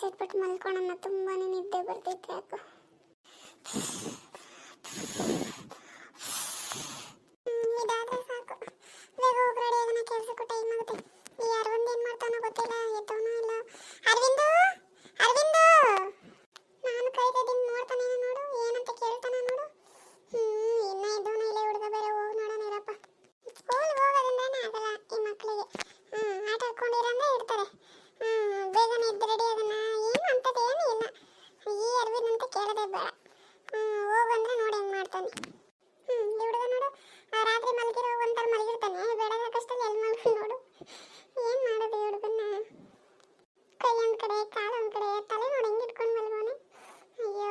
Glass ಇಟ್ಬಿಟ್ಟು ತುಂಬಾ ನಿದ್ದೆ ಬರ್ತೈತೆ ಯಾಕೋ ಹ್ಮ್, ಇದಾದ್ರೆ ಸಾಕು ಬೇಗ ಹೋಗಿ ರೆಡಿ ಆಗೋಣ ಕೆಲಸಕ್ಕೂ ಟೈಮ್ ಆಗುತ್ತೆ ಈ ಅರವಿಂದ್ ಏನು ಮಾಡ್ತಾನೋ ಗೊತ್ತಿಲ್ಲ ಎದ್ದವನೋ ಇಲ್ಲ ಅರವಿಂದು ಅರವಿಂದು ನಾನು ಕೈದಿದ್ದೀನಿ ನೋಡ್ತಾನೆ ನೋಡು ಏನಂತ ಕೇಳ್ತಾನ ನೋಡು ಹ್ಮ್ ಇನ್ನ ಇದ್ದವನ ಇಲ್ಲೇ ಹುಡುಗ ಬೇರೆ ಹೋಗಿ ನೋಡೋಣ ಇರಪ್ಪ ಸ್ಕೂಲ್ ಹೋಗೋದ್ರಿಂದಾನೇ ಆಗಲ್ಲ ಈ ಮಕ್ಕಳಿಗೆ ಹ್ಮ್ ಆಟ ಆಡ್ಕೊಂಡಿರಂದ್ರೆ ಇಡ್ತಾರೆ ಹ್ಮ್ ಬೇಗನೆ ಎದ್ದು ರೆಡಿ ಆಗೋಣ ಏನು ಅಂತದ್ದು ಏನೂ ಇಲ್ಲ ಈ ಅರವಿಂದ್ ಅಂತ ಕೇಳೋದೇ ಬೇಡ ಹ್ಮ್ ಹೋಗಂದ್ರೆ ನೋಡಿ ಹೆಂಗ್ ಮಾಡ್ತಾನೆ ಹ್ಮ್ ಈ ಹುಡುಗ ನೋಡು ಆ ರಾತ್ರಿ ಮಲಗಿರೋ ಒಂಥರ ಮಲಗಿರ್ತಾನೆ ಬೆಳಗಾಕಷ್ಟಲ್ಲಿ ಎಲ್ಲಿ ಮಲ್ಕೊಂಡು ನೋಡು ಏನ್ ಮಾಡೋದು ಈ ಹುಡುಗನ್ನ ಕೈ ಒಂದ್ ಕಡೆ ಕಾಲು ಒಂದ್ ಕಡೆ ತಲೆ ನೋಡಿ ಹೆಂಗ್ ಇಟ್ಕೊಂಡು ಮಲ್ಗೋನೆ ಅಯ್ಯೋ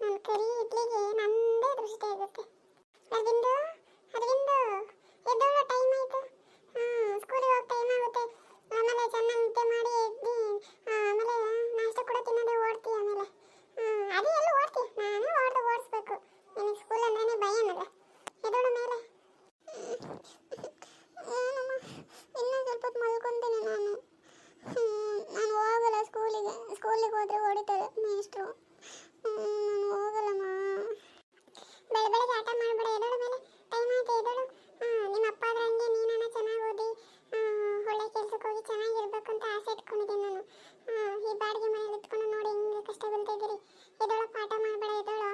ನನ್ನ ಕರಿ ಇಡ್ಲಿಗೆ ನಂದೇ ದೃಷ್ಟಿ ಆಗುತ್ತೆ ಅರವಿಂದು ಅರವಿಂದು ಎದ್ದೋಳು ಟೈಮ್ ಆಯ್ತು ಹ್ಮ್ ಸ್ಕೂಲಿಗೆ ಹೋಗಿ ಟೈಮ್ ಆಗುತ್ತೆ ಆಮೇಲೆ ಚೆನ್ನಾಗಿ ನಿದ್ದೆ ಮಾಡಿ ಎದ್ದು ಆಮೇಲೆ ನಾಷ್ಟ ಕೂಡ ತಿನ್ನೋದೇ ಓಡ್ತೀಯ ಆಮೇಲೆ ಹ್ಮ್ ಅದೇ ಎಲ್ಲ ಓಡ್ತಿ ನಾನು ಓಡ್ದು ಓಡಿಸ್ಬೇಕು ನಿನಗೆ ಸ್ಕೂಲ್ ಅಂದ್ರೇನೆ ಭಯ ಅನ್ನೋದು ಎದೋಳು ಮೇಲೆ ಏನಮ್ಮ ಇನ್ನೂ ಸ್ವಲ್ಪ ಹೊತ್ತು ಮಲ್ಕೊಂತೀನಿ ನಾನು ಹ್ಮ್, ನಾನು ಹೋಗಲ್ಲ ಸ್ಕೂಲಿಗೆ ಸ್ಕೂಲಿಗೆ ಹೋದ್ರೆ ಹೊಡಿತಾರೆ ಮೇಷ್ಟ್ರು ಹ್ಮ್, ನಾನು ಹೋಗಲ್ಲಮ್ಮ ಬೆಳೆ ಬೆಳಗ್ಗೆ ಆಟ ಮಾಡಬೇಡ ಎದೋಳು ಮೇಲೆ ಟೈಮ್ ಆಯ್ತು ಎದೋಳು ನಿಮ್ಮ ಅಪ್ಪ ಆದ್ರೆ ಹಂಗೆ ನೀನಾನ ಚೆನ್ನಾಗಿ ಓದಿ ಆ, ಒಳ್ಳೆ ಕೆಲ್ಸಕ್ಕೆ ಹೋಗಿ ಚೆನ್ನಾಗಿರ್ಬೇಕು ಅಂತ ಆಸೆ ಇಟ್ಕೊಂಡಿದ್ದೀನಿ ನಾನು ಆ, ಈ ಬಾಡಿಗೆ ಮನೇಲಿ ಇಟ್ಕೊಂಡು ನೋಡಿ ಹೆಂಗೆ ಕಷ್ಟ ಬೀಳ್ತಾ ಇದ್ದೀರಿ ಎದೋಳು ಪಾಠ ಮಾಡಬೇಡ ಎದೋಳು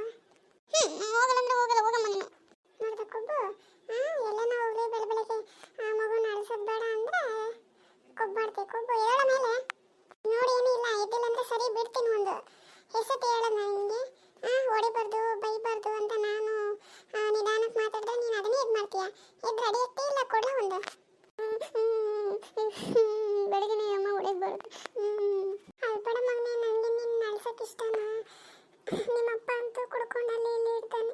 ಹ್ಮ್ ಹೋಗಲ್ಲ ಅಂದ್ರೆ ಹೋಗಲ್ಲ ಹೋಗಮ್ಮ ನೀನು ನೋಡ್ದ ಕೊಬ್ಬು ಆ, ಎಲ್ಲನ ಹೋಗ್ಲಿ ಬೆಳೆ ಬೆಳಗ್ಗೆ ಆ ಮಗುನ ಅಳ್ಸೋದ್ ಬೇಡ ಅಂದ್ರೆ ಕೊಬ್ಬಾಡ್ತೆ ಕೊಬ್ಬು ಹೇಳ ಮೇಲೆ ನೋಡಿ ಏನೂ ಇಲ್ಲ ಎದ್ದಿಲ್ಲ ಅಂದ್ರೆ ಸರಿ ಬಿಡ್ತೀನಿ ಒಂದು ಹೆಸತಿ ಹೇಳ ನನಗೆ ಆ ಹೊಡಿಬಾರ್ದು ಬೈಬಾರ್ದು ಅಂತ ನಾನು ಆ, ನಿಧಾನಕ್ಕೆ ಮಾತಾಡಿದ್ರೆ ನೀನು ಅದನ್ನೇ ಇದು ಮಾಡ್ತೀಯ ಎದ್ದು ರೆಡಿ ಆಗ್ತೇ ಇಲ್ಲ ಕೊಡ್ಲ ಒಂದು ಬೆಳಗ್ಗೆ ಅಮ್ಮ ಹೊಡಿಬಾರ್ದು ಅಲ್ಪಡ ಮಗನೇ ನನಗೆ ನಿನ್ನ ಅಳ್ಸೋಕೆ ಇಷ್ಟನಾ ನಿಮ್ಮಪ್ಪ ಅಂತೂ ಕುಡ್ಕೊಂಡು ಅಲ್ಲಿ ಇಲ್ಲಿ ಇರ್ತಾನೆ.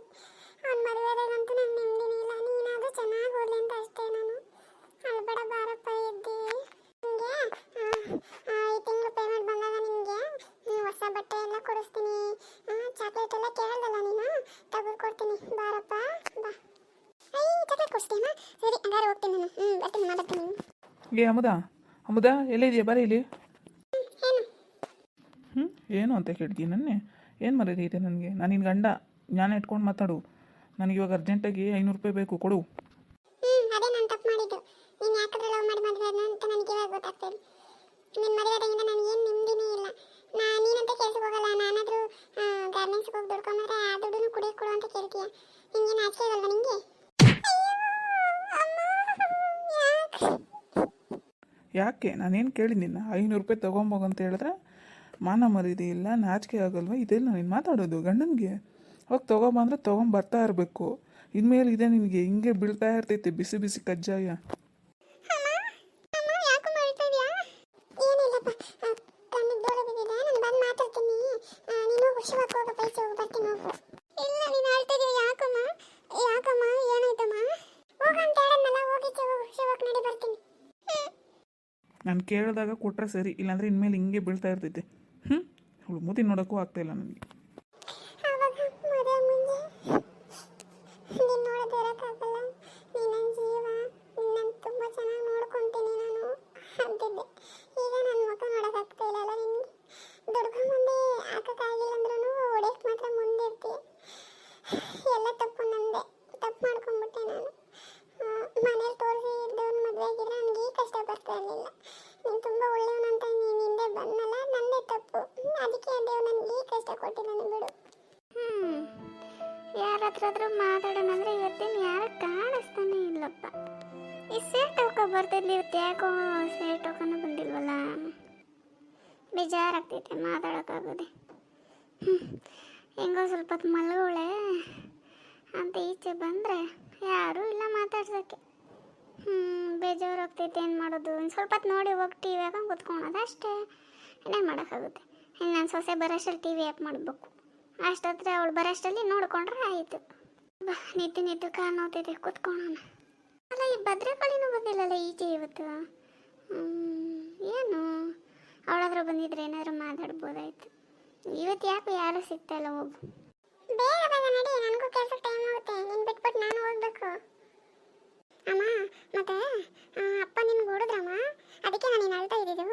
ಅವ್ನ ಮದುವೆದಾಗಂತೂ ನಂಗೆ ನೆಮ್ಮದಿನೇ ಇಲ್ಲ. ನೀನಾದರೂ ಚೆನ್ನಾಗಿ ಓದಲಿ ಅಂತ ಅಷ್ಟೇ ನಾನು. ಅಲ್ಬೇಡ ಬಾರಪ್ಪ ಇದ್ದಿ ನಿಮಗೆ ಈ ತಿಂಗಳು ಪೇಮೆಂಟ್ ಬಂದಾಗ ನಿಮಗೆ ಹೊಸ ಬಟ್ಟೆ ಎಲ್ಲ ಕೊಡಿಸ್ತೀನಿ. ಚಾಕ್ಲೇಟ್ ಎಲ್ಲ ಕೇಳಲ್ಲ ನೀನು? ತಗೊಂಡು ಕೊಡ್ತೀನಿ. ಬಾರಪ್ಪ ಬಾ. ಐ ಚಾಕ್ಲೇಟ್ ಕೊಡಿಸ್ತೀಯಮ್ಮ? ಸರಿ ಹಂಗಾರೆ ಹೋಗ್ತೀನಿ ನಾನು. ಹ್ಞೂ ಬರ್ತೀನಿ ಮಾತಾಡ್ತೀನಿ. ಏ ಅಮುದ ಅಮುದ ಎಲ್ಲಿದೆಯಾ ಬರೀ ಇಲ್ಲಿ. ಹ್ಞೂ ಏನು? ಅಂತ ಕೇಳ್ತೀನಿ ನನ್ನೇ? ಏನು ಮರ್ಯಾದೆ ಇದೆ ನನಗೆ? ನಾನು ನಿನ್ನ ಗಂಡ. ಜ್ಞಾನ ಇಟ್ಕೊಂಡು ಮಾತಾಡು. ನನಗೆ ಇವಾಗ ಅರ್ಜೆಂಟಾಗಿ ಐನೂರು ರೂಪಾಯಿ ಬೇಕು ಕೊಡು. ಹ್ಮ್ ಅದೇ ನಾನು ತಪ್ಪು ಮಾಡಿದ್ದು. ನೀನು ಯಾಕಂದ್ರೆ ಲವ್ ಮಾಡಿ ಮದುವೆ ಆದ್ನ ಅಂತ ನನಗೆ ಇವಾಗ ಗೊತ್ತಾಗ್ತದೆ ನಿನ್ನ ಮದುವೆದಾಗಿಂದ ನನಗೆ ಏನು ನೆಮ್ಮದಿನೇ ಇಲ್ಲ. ನಾ ನೀನಂತ ಕೆಲ್ಸಕ್ಕೆ ಹೋಗಲ್ಲ. ನಾನಾದರೂ ಗಾರ್ಮೆಂಟ್ಸ್ಗೆ ಹೋಗಿ ದುಡ್ಕೊಂಡ್ರೆ ಆ ದುಡ್ಡನ್ನು ಕುಡಿಯೋಕೆ ಕೊಡು ಅಂತ ಕೇಳ್ತೀಯ? ನಿಂಗೆ? ಯಾಕೆ? ನಾನೇನು ಕೇಳಿದ್ದೀನಿ ಐನೂರು ರೂಪಾಯಿ ತೊಗೊಂಬೋಗಂತ ಹೇಳಿದ್ರೆ ಮಾನ ಮರ್ಯಾದೆ ಇಲ್ಲ ನಾಚಿಕೆ ಆಗಲ್ವಾ? ಇದೆಲ್ಲ ನೀನು ಮಾತಾಡೋದು ಗಂಡನಿಗೆ. ಹೋಗಿ ತೊಗೊಂಬಂದ್ರೆ ತೊಗೊಂಬರ್ತಾ ಇರಬೇಕು. ಇನ್ಮೇಲೆ ಇದೆ ನಿನಗೆ ಹಿಂಗೆ ಬೀಳ್ತಾ ಇರ್ತೈತೆ ಬಿಸಿ ಬಿಸಿ ಕಜ್ಜಾಯ. ನಾನು ಕೇಳಿದಾಗ ಕೊಟ್ಟರೆ ಸರಿ ಇಲ್ಲಾಂದ್ರೆ ಇನ್ಮೇಲೆ ಹಿಂಗೆ ಬೀಳ್ತಾ ಇರ್ತೈತೆ. ಹ್ಞೂ ಅವಳು ಮೂತಿ ನೋಡೋಕ್ಕೂ ನನಗೆ. ನಿನಗೆ? ಮಾಡ್ಕೊಂಡ್ಬಿಟ್ಟೆ ನಾನು. ಮನೇಲಿ ತೋರಿಸಿ ಇದ್ದವನು ಮದುವೆ ಆಗಿದ್ರೆ ನನಗೆ ಈ ಕಷ್ಟ ಬರ್ತಾ ಇರಲಿಲ್ಲ. ನೀನು ತುಂಬ ಒಳ್ಳೆಯವನಂತ ನೀನು ಹಿಂದೆ ಬಂದಲ್ಲ ನನ್ನೇ ತಪ್ಪು. ಅದಕ್ಕೆ ದೇವ್ ನನಗೆ ಈ ಕಷ್ಟ ಕೊಟ್ಟಿದ್ದಾನೆ ಬಿಡು. ಹ್ಞೂ ಯಾರ ಹತ್ರ ಹತ್ರ ಮಾತಾಡೋಣಂದ್ರೆ ಇವತ್ತೇನು ಇವತ್ತಿನ ಯಾರು ಕಾಣಿಸ್ತಾನೆ ಇಲ್ಲಪ್ಪ. ಈ ಸೇಟ್ ಹೋಗೋ ಬರ್ತಿದ್ಲಿ, ಇವತ್ತು ಯಾಕೋ ಸೇಟ್ ಹೋಗೋನು ಬಂದಿಲ್ವಲ್ಲ. ಬೇಜಾರಾಗ್ತೈತೆ, ಮಾತಾಡೋಕ್ಕಾಗೋದೆ. ಹ್ಞೂ ಹೆಂಗೋ ಸ್ವಲ್ಪ ಹೊತ್ತು ಮಲ್ಗೋಳೆ. ಅಂತ ಈಚೆ ಬಂದರೆ ಯಾರೂ ಇಲ್ಲ ಮಾತಾಡ್ಸೋಕ್ಕೆ. ಹ್ಞೂ ಬೇಜಾರು ಆಗ್ತೈತೆ ಏನು ಮಾಡೋದು? ಒಂದು ಸ್ವಲ್ಪ ಹೊತ್ತು ನೋಡಿ ಹೋಗಿ ಟಿ ವಿ ಹಾಕೊಂಡು ಕುತ್ಕೊಳೋದು? ಅಷ್ಟೇ. ಇನ್ನೇನು ಮಾಡೋಕ್ಕಾಗುತ್ತೆ. ಇನ್ನು ನನ್ನ ಸೊಸೆ ಬರೋಷ್ಟರಲ್ಲಿ ಟಿ ವಿ ಯಾಕೆ ಮಾಡಬೇಕು? ಅಷ್ಟೊತ್ತಿರ ಅವಳು ಬರೋಷ್ಟರಲ್ಲಿ ನೋಡ್ಕೊಂಡ್ರೆ ಆಯಿತು. ಬಾ, ನಿದ್ದೆ, ನಿದ್ದು, ಕಾಲು ಕುತ್ಕೊಳ್ಳೋಣ ಅಲ್ಲ, ಈ ಭದ್ರಕಾಳಿನೂ ಬಂದಿಲ್ಲಲ್ಲ ಈಚೆ ಇವತ್ತು? ಏನು? ಅವಳಾದ್ರೂ ಬಂದಿದ್ರೆ ಏನಾದರೂ ಮಾತಾಡ್ಬೋದಾಯ್ತು. ಇವತ್ತು ಯಾಕೆ ಯಾರು ಸಿಗ್ತಾ ಇಲ್ಲ ಒಬ್ಬ ಬೇಗ ಬೇಗ ನಡಿ ನನಗೂ ಕೆಲಸ ಟೈಮ್ ಆಗುತ್ತೆ. ನೀನು ಬಿಟ್ಬಿಟ್ಟು ನಾನು ಹೋಗ್ಬೇಕು. ಅಮ್ಮ, ಮತ್ತೆ ಅಪ್ಪ ನಿನ್ಗೆ ಹೊಡೆದ್ರಮ್ಮ ಅದಕ್ಕೆ ನಾನು ನೀನು ಅಳ್ತಾ ಇದ್ದಿದ್ದು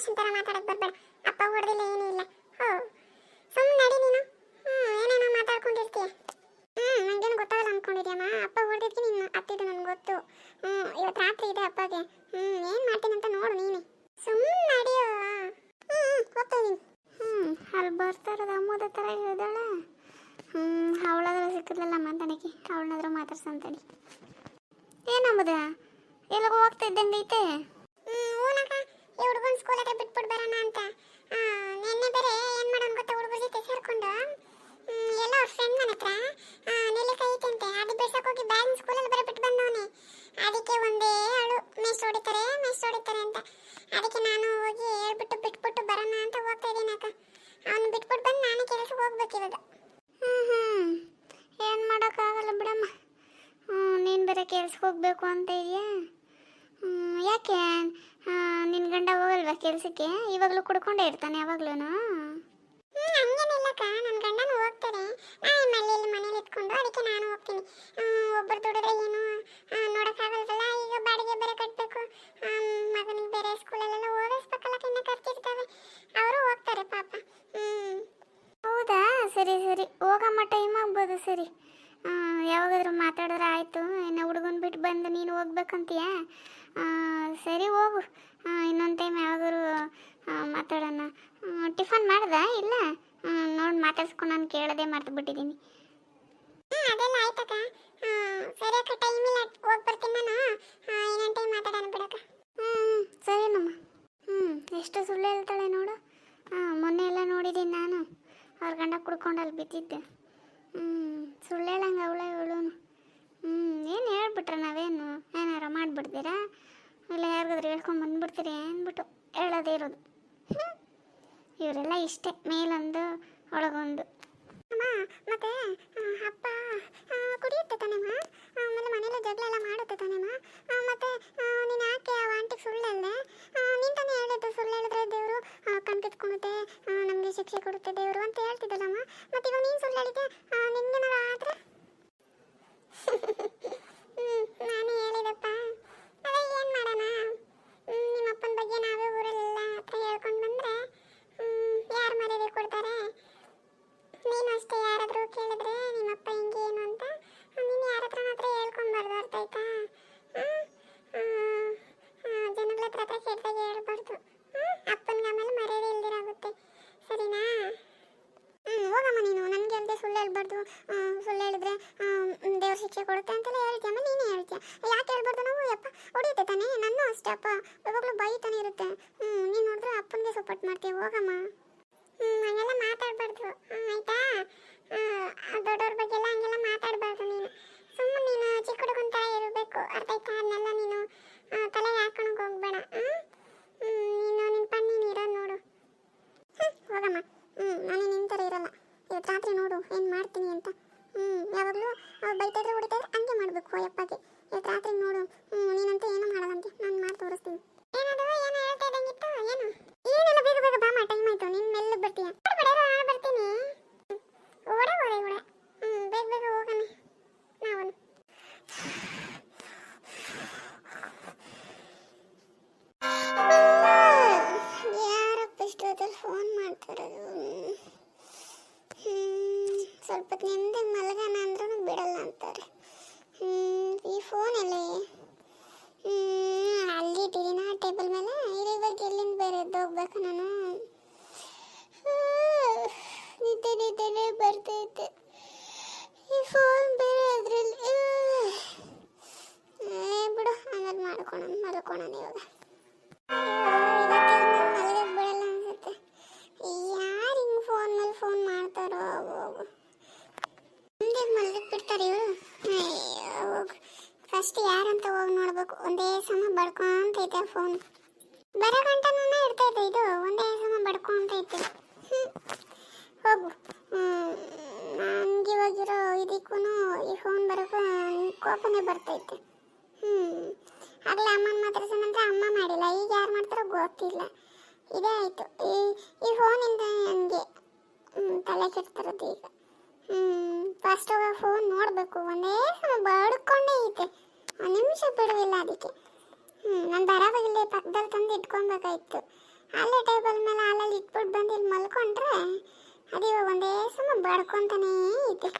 ತಮಾಷೆ ಥರ ಮಾತಾಡಕ್ಕೆ ಬರಬೇಡ. ಅಪ್ಪ ಹೊಡೆದಿಲ್ಲ ಏನೂ ಇಲ್ಲ. ಹೋ ಸುಮ್ಮನೆ ನಡಿ ನೀನು. ಏನೇನೋ ಮಾತಾಡ್ಕೊಂಡಿರ್ತೀಯ? ಹ್ಞೂ ನನಗೇನು ಗೊತ್ತಾಗಲ್ಲ ಅಂದ್ಕೊಂಡಿದ್ಯಮ್ಮ ಅಪ್ಪ ಹೊಡೆದಿದ್ದಕ್ಕೆ ನೀನು ಅತ್ತಿದ್ದು ನನಗೆ ಗೊತ್ತು. ಹ್ಞೂ ಇವತ್ತು ರಾತ್ರಿ ಇದೆ ಅಪ್ಪಗೆ. ಹ್ಞೂ ಏನು ಮಾಡ್ತೀನಂತ ನೋಡು ನೀನೆ. ಸುಮ್ಮನೆ ನಡಿಯೋ ಹ್ಞೂ ಹೋಗ್ತಾ ಇದೀನಿ. ಹ್ಞೂ ಅಲ್ಲಿ ಬರ್ತಾರದ ಅಮ್ಮದ ಥರ ಹೇಳಿದಾಳೆ ಸಿಕ್ಕಿದ್ಲಲ್ಲ ಮಾತಾಡಕ್ಕೆ ಅವಳನ್ನಾದ್ರೂ ಮಾತಾಡ್ಸಂತಡಿ ಏನಂಬುದ ಎಲ್ಲಿಗೂ ಹೋಗ್ತಾ ಇದ್ದಂಗೆ ಐತೆ? ಹ್ಞೂನಕ್ಕ ಈ ಹುಡುಗನ ಸ್ಕೂಲಾಗೆ ಬಿಟ್ಬಿಟ್ಟು ಬರೋಣ ಅಂತ. ನೆನ್ನೆ ಬೇರೆ ಏನು ಮಾಡೋಣ ಗೊತ್ತಾ ಹುಡುಗರ ಜೊತೆ ಸೇರ್ಕೊಂಡು ಹ್ಮ್, ಎಲ್ಲ ಅವ್ರ ಫ್ರೆಂಡ್ ಮನೆ ಹತ್ರ ಆ, ನೆಲ್ಲಿಕಾಯಿ ಐತಂತೆ ಅದು ಬೆಳ್ಸಕ್ಕೆ ಹೋಗಿ ಬ್ಯಾಗ್ ಸ್ಕೂಲಲ್ಲಿ ಬರೋ ಬಿಟ್ಟು ಬಂದವನೆ ಅದಕ್ಕೆ ಒಂದೇ ಅಳು ಮೆಸ್ ಹೊಡಿತಾರೆ ಮೆಸ್ ಹೊಡಿತಾರೆ ಅಂತ ಅದಕ್ಕೆ ನಾನು ಹೋಗಿ ಹೇಳ್ಬಿಟ್ಟು ಬಿಟ್ಬಿಟ್ಟು ಬರೋಣ ಅಂತ ಹೋಗ್ತಾ ಇದ್ದೀನಿ ಅಕ್ಕ ಅವನು ಬಿಟ್ಬಿಟ್ಟು ಬಂದು ನಾನು ಕೆಲಸಕ್ಕೆ ಹೋಗ್ಬೇಕಿರೋದು ಹ್ಞೂ ಹ್ಞೂ ಏನು ಮಾಡೋಕ್ಕಾಗಲ್ಲ ಬಿಡಮ್ಮ ಹ್ಞೂ ನೀನು ಬೇರೆ ಕೆಲ್ಸಕ್ಕೆ ಹೋಗ್ಬೇಕು ಅಂತ ಇದೆಯಾ? ಯಾಕೆ? ನಿನ್ನ ಗಂಡ ಹೋಗಲ್ವಾ ಕೆಲಸಕ್ಕೆ? ಇವಾಗಲೂ ಕುಡ್ಕೊಂಡೇ ಇರ್ತಾನೆ ಯಾವಾಗ್ಲೂ ಹಂಗೇನಿಲ್ಲಕ್ಕ ನನ್ನ ಗಂಡನ ಹೋಗ್ತಾರೆ ನಾನು ಮನೇಲಿ ಮನೇಲಿ ಇಟ್ಕೊಂಡು ಅದಕ್ಕೆ ನಾನು ಹೋಗ್ತೀನಿ. ಒಬ್ಬರು ದುಡಿದ್ರೆ ಏನು? ಆ, ನೋಡಕ್ಕಾಗಲ್ವಲ್ಲ? ಈಗ ಬಾಡಿಗೆ ಬೇರೆ ಕಟ್ಟಬೇಕು ಮಗನಿಗೆ ಬೇರೆ ಸ್ಕೂಲಲ್ಲೆಲ್ಲ ಓದಿಸ್ಬೇಕಲ್ಲ ಇನ್ನು ಖರ್ಚಿರ್ತವೆ ಅವರು ಹೋಗ್ತಾರೆ ಪಾಪ. ಹ್ಞೂ ಹೌದಾ? ಸರಿ ಸರಿ. ಹೋಗಮ್ಮ ಟೈಮ್ ಆಗ್ಬೋದು. ಸರಿ. ಯಾವಾಗಾದ್ರೂ ಮಾತಾಡಿದ್ರೆ ಆಯಿತು ಇನ್ನು ಹುಡುಗನ ಬಿಟ್ಟು ಬಂದು ನೀನು ಹೋಗ್ಬೇಕಂತೀಯ? ಸರಿ ಹೋಗು. ಇನ್ನೊಂದು ಟೈಮ್ ಯಾವಾಗಾದ್ರು ಮಾತಾಡೋಣ. ಟಿಫನ್ ಮಾಡ್ದ? ಇಲ್ಲ? ನೋಡಿ ಮಾತಾಡ್ಸ್ಕೊಂಡು ನಾನು ಕೇಳದೆ ಮರ್ತು ಬಿಟ್ಟಿದ್ದೀನಿ ಅದೆಲ್ಲ ಆಯ್ತಕ್ಕ ಸರಿ ಅಕ್ಕ ಟೈಮ್ ಇಲ್ಲ. ಹೋಗಿ ಬರ್ತೀನಿ ನಾನು. ಇನ್ನೊಂದು ಟೈಮ್ ಮಾತಾಡೋಣ ಬಿಡಕ್ಕ. ಹ್ಞೂ ಸರಿನಮ್ಮ ಹ್ಞೂ ಎಷ್ಟು ಸುಳ್ಳು ಹೇಳ್ತಾಳೆ ನೋಡು. ಹಾಂ ಮೊನ್ನೆ ಎಲ್ಲ ನೋಡಿದ್ದೀನಿ ನಾನು. ಅವ್ರ ಗಂಡ ಕುಡ್ಕೊಂಡು ಅಲ್ಲಿ ಬಿದ್ದಿದ್ದೆ. ಹ್ಞೂ ಸುಳ್ಳು ಹೇಳಂಗೆ ಅವಳ ಇವಳು ಹ್ಞೂ ಹೇಳ್ಬಿಟ್ರೆ ನಾವೇನು? ಏನಾರ ಮಾಡಿಬಿಡ್ತೀರಾ? ಇಲ್ಲ ಯಾರಿಗಾದ್ರು ಹೇಳ್ಕೊಂಡು ಬಂದ್ಬಿಡ್ತೀರಿ ಅಂದ್ಬಿಟ್ಟು ಹೇಳೋದೇ ಇರೋದು. ಇವರೆಲ್ಲ ಇಷ್ಟೇ, ಮೇಲೊಂದು, ಒಳಗೊಂದು. ಮತ್ತೆ ಅಪ್ಪ ಕುಡಿಯುತ್ತೆ ತಾನೇಮ್ಮ ಆಮೇಲೆ ಮನೇಲಿ ಜಗಳ ಎಲ್ಲ ಮಾಡುತ್ತೆ ತಾನೇಮ್ಮ ಮತ್ತೆ ನೀನು ಯಾಕೆ ಆ ಆಂಟಿಗೆ ಸುಳ್ಳು ಹೇಳ್ದೆ ನೀನು ಹೇಳಿದ್ದು ಸುಳ್ಳು ಹೇಳಿದ್ರೆ ದೇವರು ಕಣ್ ಕಿತ್ಕೊಳುತ್ತೆ ನಮಗೆ ಶಿಕ್ಷೆ ಕೊಡುತ್ತೆ ದೇವರು ಅಂತ ಹೇಳ್ತಿದ್ದಲ್ಲಮ್ಮ ಮತ್ತೆ ಇವಾಗ ನೀನು ಸುಳ್ಳು ಹೇಳಿದ್ದೆ ನಿನ್ಗೇನಾರ ಆದ್ರೆ ಹ್ಮ್, ನಾನೇ ಹೇಳಿದಪ್ಪ ಅದೇ ಏನು ಮಾಡೋಣ ಹ್ಮ್, ನಿಮ್ಮ ಅಪ್ಪನ ಬಗ್ಗೆ ನಾವೇ ಊರಲ್ಲೆಲ್ಲ ಹತ್ರ ಹೇಳ್ಕೊಂಡು ಬಂದರೆ ಯಾರು ಮರ್ಯಾದೆ ಕೊಡ್ತಾರೆ ನೀನು ಅಷ್ಟೇ ಯಾರಾದರೂ ಕೇಳಿದ್ರೆ ನಿಮ್ಮಪ್ಪ ಹಿಂಗೆ ಏನು ಅಂತ ನೀನು ಯಾರ ಹತ್ರ ಹತ್ರ ಹೇಳ್ಕೊಬಾರ್ದು ಅರ್ಥ ಆಯ್ತಾ ಜನಗಳ ಹತ್ರ ಹತ್ರ ಕೆಟ್ಟದಾಗ ಹೇಳ್ಬಾರ್ದು ಅಪ್ಪನಿಗೆ ಆಮೇಲೆ ಮರ್ಯಾದೆ ಇಲ್ದಿರಾಗುತ್ತೆ ಸರಿನಾ ಹ್ಞೂ ಹೋಗಮ್ಮ ನೀನು ನನಗೆ ಅಲ್ಲದೆ ಸುಳ್ಳು ಹೇಳ್ಬಾರ್ದು. ಸುಳ್ಳು ಹೇಳಿದ್ರೆ ದೇವ್ರ ಶಿಕ್ಷೆ ಕೊಡುತ್ತೆ ಅಂತೆಲ್ಲ ಹೇಳ್ತೀಯ? ಆಮೇಲೆ ನೀನೇ ಹೇಳ್ತೀಯ? ಯಾಕೆ ಹೇಳ್ಬಾರ್ದು ನಾವು? ಯಪ್ಪ, ಹೊಡಿಯುತ್ತೆ ತಾನೇ? ನನ್ನ ಅಷ್ಟೇ, ಅಪ್ಪ. ಯಾವಾಗಲೂ ಬೈತಾನೆ ಇರುತ್ತೆ. ಹ್ಞೂ ನೀನು ನೋಡಿದ್ರೆ ಅಪ್ಪನಿಗೆ ಸಪೋರ್ಟ್ ಮಾಡ್ತೀಯ? ಹೋಗಮ್ಮ. ಹ್ಞೂ ಹಂಗೆಲ್ಲ ಮಾತಾಡಬಾರ್ದು. ಆಯಿತಾ? ದೊಡ್ಡವ್ರ ಬಗ್ಗೆ ಎಲ್ಲ ಹಂಗೆಲ್ಲ ಮಾತಾಡಬಾರ್ದು ನೀನು. ಸುಮ್ಮನೆ ನೀನು ಚಿಕ್ಕ ಹುಡುಗನ ಥರ ಇರಬೇಕು. ಅರ್ಥ ಆಯ್ತಾ? ಅದನ್ನೆಲ್ಲ ನೀನು ತಲೆ ಹಾಕೊಳಕ್ ಹೋಗ್ಬೇಡ. ನೀನು ನಿನ್ನ ಪಣ್ಣಿ ಇರೋದು ನೋಡು. ಹ್ಞೂ ಹೋಗಮ್ಮ. ಹ್ಞೂ ನಾನು ಥರ ಇರಲ್ಲ. ರಾತ್ರಿ ನೋಡು, ಏನು ಮಾಡ್ತೀನಿ ಅಂತ. ಹ್ಞೂ ಯಾವಾಗಲೂ ಅವ್ರು ಬೈತಾಯಿದ್ರೆ ಹೊಡಿತಾಯಿದ್ರೆ ಹಂಗೆ ಮಾಡಬೇಕು, ಅಯ್ಯಪ್ಪಗೆ. ಇವತ್ತು ರಾತ್ರಿ ನೋಡು ಹ್ಞೂ ನೀನಂತ ಏನೂ ಮಾಡಲ್ಲಂತೆ, ನಾನು ಮಾಡಿ ತೋರಿಸ್ತೀನಿ. ಏನದು ಸ್ವಲ್ಪ ನೆಮ್ಮದಿ ಮಲಗೋಣ ಅಂದ್ರೂ ಬಿಡಲ್ಲ ಅಂತಾರೆ. ಈ ಫೋನ್ ಅಲ್ಲಿ. ಇಟ್ಟಿದ್ದೀನಿ ಆ ಟೇಬಲ್ ಮೇಲೆ ಇದು ಬಗ್ಗೆ ಎಲ್ಲಿಂದ ಬೇರೆ ಎದ್ದೋಗ್ಬೇಕು ನಾನು. ನಿದ್ದೆ ನಿದ್ದೆನೇ ಬರ್ತೈತೆ. ಈ ಫೋನ್ ಬೇರೆ ಅದರಲ್ಲಿ. ಬಿಡು, ಆಮೇಲೆ ಮಾಡ್ಕೊಳೋಣ, ಮಲ್ಕೊಳೋಣ ಇವಾಗ ಮಲಗಕ್ಕೆ ಬಿಡಲ್ಲ ಅನ್ಸುತ್ತೆ ಯಾರು ಹಿಂಗೆ ಫೋನ್ ಮೇಲೆ ಫೋನ್ ಮಾಡ್ತಾರೋ ಹೋಗು ಮುಂದೆ ಮಲಗಕ್ಕೆ ಬಿಡ್ತಾರೆ ಇವರು ಹೋಗು ಫಸ್ಟ್ ಯಾರಂತ ಹೋಗಿ ನೋಡ್ಬೇಕು ಒಂದೇ ಸಮ ಬಡ್ಕೊಂತೈತೆ ಫೋನ್ ಬರೋ ಗಂಟನೂ ಇರ್ತೈತೆ ಇದು, ಒಂದೇ ಸಮ ಬಡ್ಕೊಂತೈತೆ. ಹೋಗು. ನನಗಿವಾಗಿರೋ ಇದಕ್ಕೂ ಈ ಫೋನ್ ಬರೋಕ್ಕೂ ಕೋಪನೇ ಬರ್ತೈತೆ. ಹ್ಞೂ ಆಗಲೇ ಅಮ್ಮನ ಮಾತ್ರ ಮಾತಾಡ್ಸೋಣಂದ್ರೆ ಅಮ್ಮ ಮಾಡಿಲ್ಲ. ಈಗ ಯಾರು ಮಾಡ್ತಾರೋ ಗೊತ್ತಿಲ್ಲ. ಇದೇ ಆಯಿತು. ಈ ಈ ಫೋನಿಂದ ನನಗೆ ತಲೆ ಕೆಡ್ತಿರೋದು ಈಗ. ಹ್ಞೂ ಫಸ್ಟ್ ಹೋಗ ಫೋನ್ ನೋಡಬೇಕು. ಒಂದೇ ಸಮ ಬಡ್ಕೊಂಡೇ ಐತೆ. ನಿಮಿಷ ಬಿಡುವಿಲ್ಲ ಅದಕ್ಕೆ. ಹ್ಞೂ ನಾನು ಬರೋವಾಗಿಲ್ಲ ಪಕ್ಕದಲ್ಲಿ ತಂದು ಇಟ್ಕೊಬೇಕಾಯ್ತು ಅಲ್ಲೇ ಟೇಬಲ್ ಮೇಲೆ ಅಲ್ಲಲ್ಲಿ ಇಟ್ಬಿಟ್ಟು ಬಂದು ಇಲ್ಲಿ ಮಲ್ಕೊಂಡ್ರೆ ಅದು ಇವಾಗ ಒಂದೇ ಸಮ ಬಡ್ಕೊತಾನೇ ಐತೆ